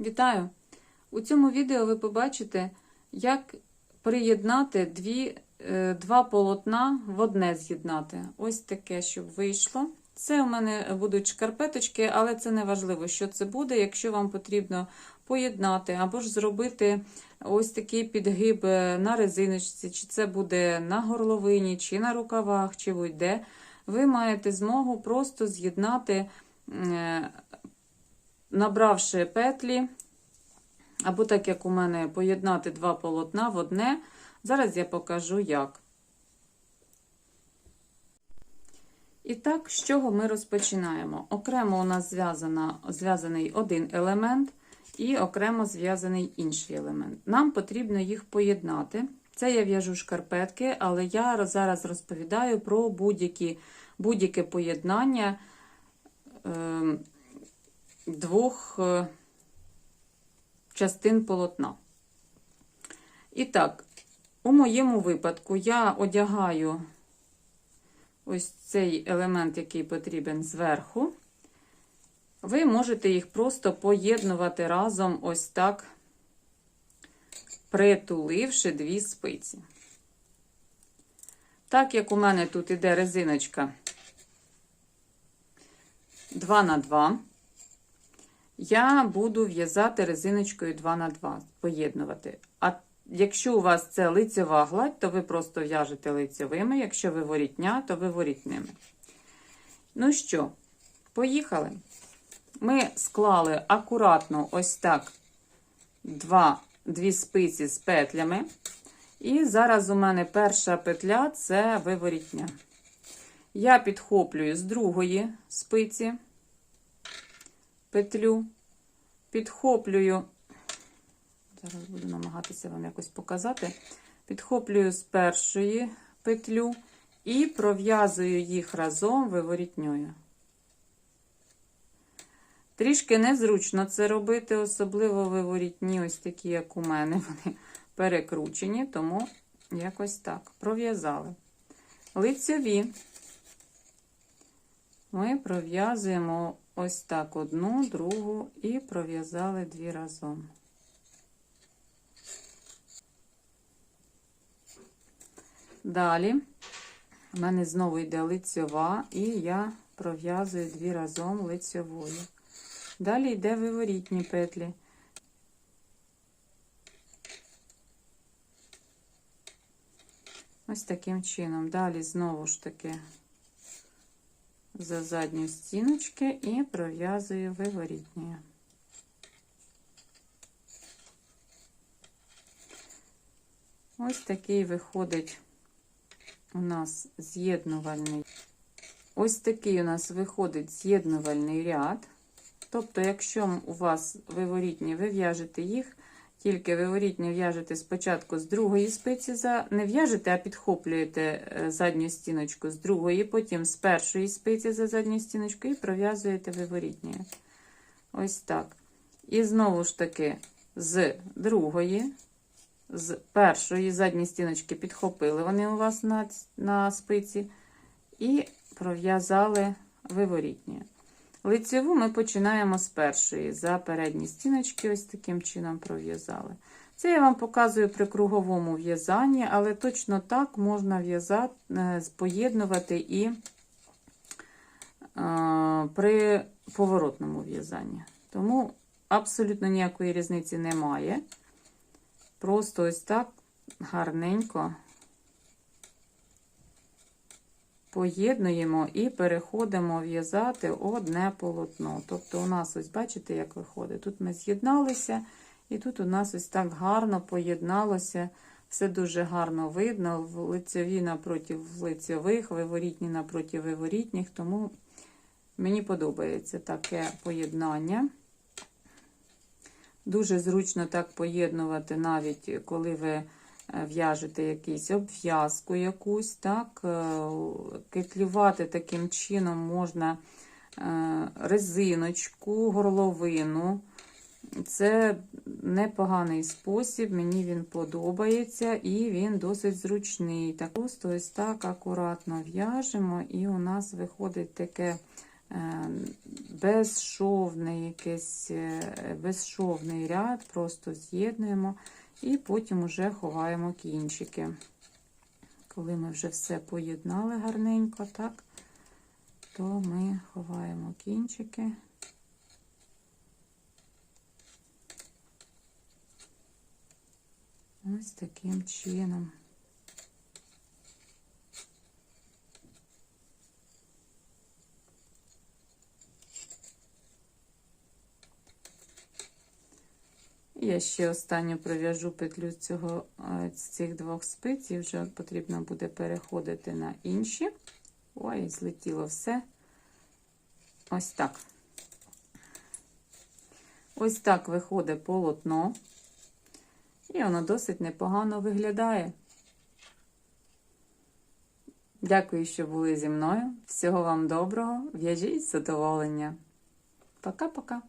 Вітаю! У цьому відео ви побачите, як приєднати дві, е, два полотна в одне з'єднати. Ось таке, щоб вийшло. Це у мене будуть шкарпеточки, але це не важливо, що це буде, якщо вам потрібно поєднати або ж зробити ось такий підгиб е, на резиночці, чи це буде на горловині, чи на рукавах, чи будь-де. Ви маєте змогу просто з'єднати, е, набравши петлі. Або так, як у мене, поєднати два полотна в одне. Зараз я покажу як. І так, з чого ми розпочинаємо? Окремо у нас зв'язаний один елемент і окремо зв'язаний інший елемент. Нам потрібно їх поєднати. Це я в'яжу шкарпетки, але я зараз розповідаю про будь-яке поєднання е, двох. Е, частин полотна. І так, у моєму випадку я одягаю ось цей елемент, який потрібен зверху. Ви можете їх просто поєднувати разом ось так, притуливши дві спиці. Так як у мене тут іде резиночка 2 на 2 я буду в'язати резиночкою 2 на 2 поєднувати. А якщо у вас це лицева гладь, то ви просто в'яжете лицевими, якщо ви ворітня, то ви ворітними. Ну що, поїхали. Ми склали акуратно ось так два, дві спиці з петлями. І зараз у мене перша петля це виворітня. Я підхоплюю з другої спиці петлю, підхоплюю, зараз буду намагатися вам якось показати, підхоплюю з першої петлю і пров'язую їх разом виворітньою. Трішки незручно це робити, особливо виворітні, ось такі, як у мене, вони перекручені, тому якось так. Пров'язали. Лицьові. Ми пров'язуємо ось так одну, другу і пров'язали дві разом. Далі в мене знову йде лицьова, і я пров'язую дві разом лицьовою. Далі йде виворітні петлі. Ось таким чином. Далі знову ж таки за задню стіночки і пров'язую виворітні. Ось такий виходить у нас з'єднувальний. Ось такий у нас виходить з'єднувальний ряд. Тобто, якщо у вас виворітні, ви в'яжете їх, тільки виворітні в'яжете спочатку з другої спиці, за, не в'яжете, а підхоплюєте е, задню стіночку з другої, потім з першої спиці за задню стіночку і пров'язуєте виворітні. Ось так. І знову ж таки, з другої, з першої задні стіночки підхопили вони у вас на, на спиці, і пров'язали виворітні. Лицеву ми починаємо з першої. За передні стіночки, ось таким чином пров'язали. Це я вам показую при круговому в'язанні, але точно так можна в'язати, е, поєднувати і е, при поворотному в'язанні. Тому абсолютно ніякої різниці немає. Просто ось так гарненько поєднуємо і переходимо в'язати одне полотно. Тобто, у нас, ось, бачите, як виходить. Тут ми з'єдналися, і тут у нас ось так гарно поєдналося. Все дуже гарно видно, лицеві напроти лицевих, виворітні напроти виворітніх, тому мені подобається таке поєднання. Дуже зручно так поєднувати, навіть коли ви в'яжете якийсь обв'язку якусь, так, е, кетлювати таким чином можна е, резиночку, горловину. Це непоганий спосіб, мені він подобається і він досить зручний. Так Просто ось так акуратно в'яжемо, і у нас виходить таке е, безшовний якийсь е, безшовний ряд, просто з'єднуємо і потім уже ховаємо кінчики. Коли ми вже все поєднали гарненько, так, то ми ховаємо кінчики. Ось таким чином. Я ще останню пров'яжу петлю з, цього, е, з цих двох спиць, і вже потрібно буде переходити на інші. Ой, злетіло все. Ось так. Ось так виходить полотно. І воно досить непогано виглядає. Дякую, що були зі мною. Всього вам доброго. В'яжіть задоволення. Пока-пока.